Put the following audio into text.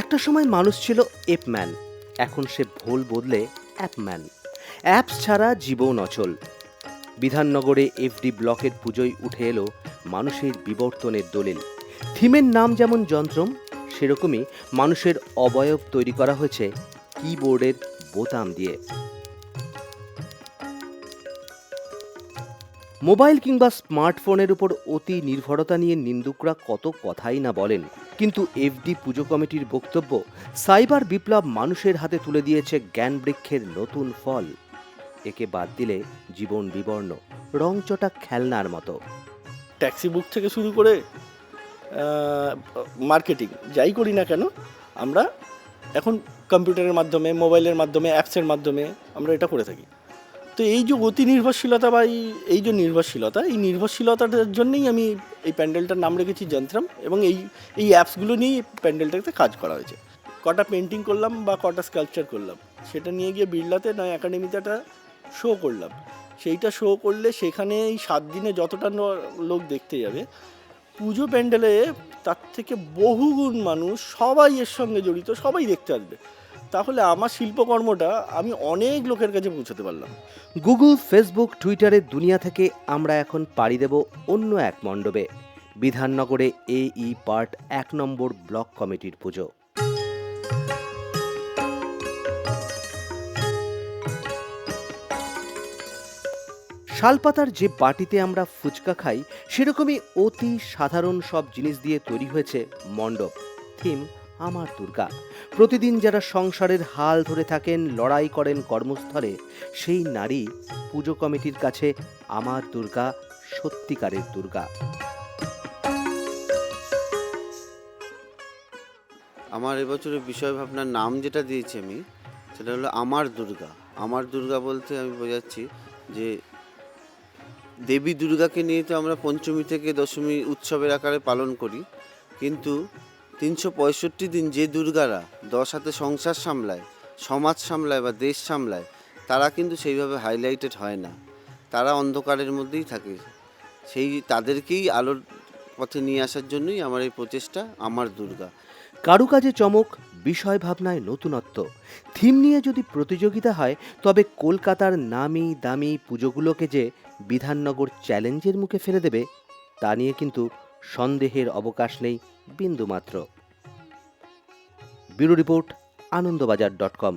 একটা সময় মানুষ ছিল এপম্যান। এখন সে ভুল বদলে অ্যাপম্যান। অ্যাপস ছাড়া জীবন অচল। বিধাননগরে এফডি ব্লকের পুজোয় উঠে এলো মানুষের বিবর্তনের দলিল। থিমের নাম যেমন যন্ত্রম, সেরকমই মানুষের অবয়ব তৈরি করা হয়েছে কিবোর্ডের বোতাম দিয়ে। মোবাইল কিংবা স্মার্টফোনের উপর অতি নির্ভরতা নিয়ে নিন্দুকরা কত কথাই না বলেন। কিন্তু এফডি পুজো কমিটির বক্তব্য, সাইবার বিপ্লব মানুষের হাতে তুলে দিয়েছে জ্ঞান বৃক্ষের নতুন ফল। একে বাদ দিলে জীবন বিবর্ণ রংচটা খেলনার মতো। ট্যাক্সি বুক থেকে শুরু করে মার্কেটিং, যাই করি না কেন, আমরা এখন কম্পিউটারের মাধ্যমে, মোবাইলের মাধ্যমে, অ্যাপসের মাধ্যমে আমরা এটা করে থাকি। তো এই যে অতি নির্ভরশীলতা বা এই যে নির্ভরশীলতা, এই নির্ভরশীলতাটার জন্যই আমি এই প্যান্ডেলটার নাম রেখেছি যন্ত্রাম এবং এই এই অ্যাপসগুলো নিয়েই প্যান্ডেলটাতে কাজ করা হয়েছে। কটা পেন্টিং করলাম বা কটা স্কাল্পচার করলাম, সেটা নিয়ে গিয়ে বিড়লাতে নয়, একাডেমিতে একটা শো করলাম। সেইটা শো করলে সেখানে এই সাত দিনে যতটা লোক দেখতে যাবে, পুজো প্যান্ডেলে তার থেকে বহুগুণ মানুষ সবাই এর সঙ্গে জড়িত, সবাই দেখতে আসবে। তাহলে আমার শিল্পকর্মটা আমি অনেক লোকের কাছে পৌঁছাতে পারলাম। গুগল, ফেসবুক টুইটারের দুনিয়া থেকে আমরা এখন পাড়ি দেব অন্য এক মণ্ডপে। বিধাননগরে এ ই পার্ট এক নম্বর ব্লক কমিটির পুজো। শালপাতার যে বাটিতে আমরা ফুচকা খাই, সেরকমই অতি সাধারণ সব জিনিস দিয়ে তৈরি হয়েছে মণ্ডপ। থিম আমার দুর্গা। প্রতিদিন যারা সংসারের হাল ধরে থাকেন, লড়াই করেন কর্মস্থলে, সেই নারী পুজো কমিটির কাছে আমার দুর্গা সত্যিকারের দুর্গা। আমার এবছরের বিষয় ভাবনার নাম যেটা দিয়েছি আমি, সেটা হলো আমার দুর্গা। আমার দুর্গা বলতে আমি বোঝাচ্ছি যে দেবী দুর্গাকে নিয়ে তো আমরা পঞ্চমী থেকে দশমী উৎসবের আকারে পালন করি, কিন্তু তিনশো পঁয়ষট্টি দিন যে দুর্গারা দশ হাতে সংসার সামলায়, সমাজ সামলায় বা দেশ সামলায়, তারা কিন্তু সেইভাবে হাইলাইটেড হয় না। তারা অন্ধকারের মধ্যেই থাকে। সেই তাদেরকেই আলোর পথে নিয়ে আসার জন্যই আমার এই প্রচেষ্টা আমার দুর্গা। কারুকাজে চমক, বিষয় ভাবনায় নতুনত্ব। থিম নিয়ে যদি প্রতিযোগিতা হয়, তবে কলকাতার নামি দামি পুজোগুলোকে যে বিধাননগর চ্যালেঞ্জের মুখে ফেলে দেবে, তা নিয়ে কিন্তু সন্দেহের অবকাশ নেই বিন্দুমাত্র। Bureau report Anandabazar dot com.